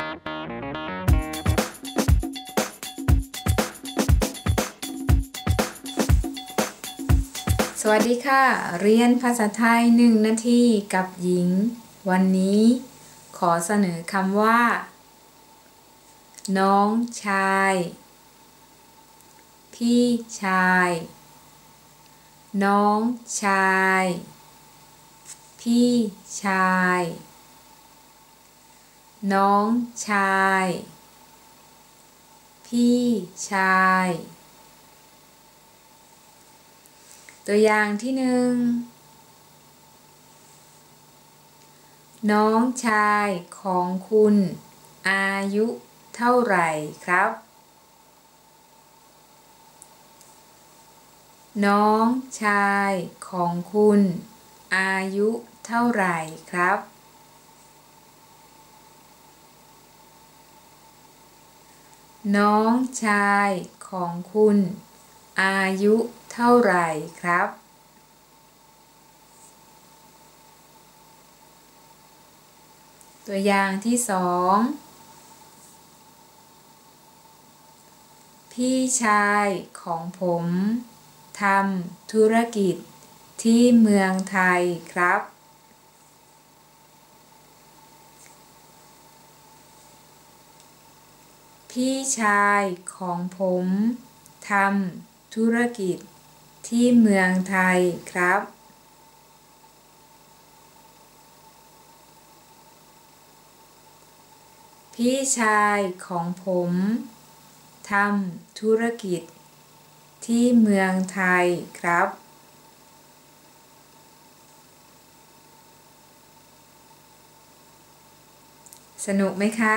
สวัสดีค่ะ เรียนภาษาไทยหนึ่งนาทีกับหญิง วันนี้ขอเสนอคำว่า น้องชาย พี่ชาย น้องชาย พี่ชาย น้องชาย พี่ชาย ตัวอย่างที่หนึ่งน้องชายของคุณ อายุเท่าไหร่ครับ น้องชายของคุณ อายุเท่าไหร่ครับ น้องชายของคุณ อายุเท่าไหร่ครับ ตัวอย่างที่สองพี่ชายของผมทำธุรกิจที่เมืองไทยครับ พี่ชายของผมทำธุรกิจที่เมืองไทยครับ พี่ชายของผมทำธุรกิจที่เมืองไทยครับ สนุกไหมคะ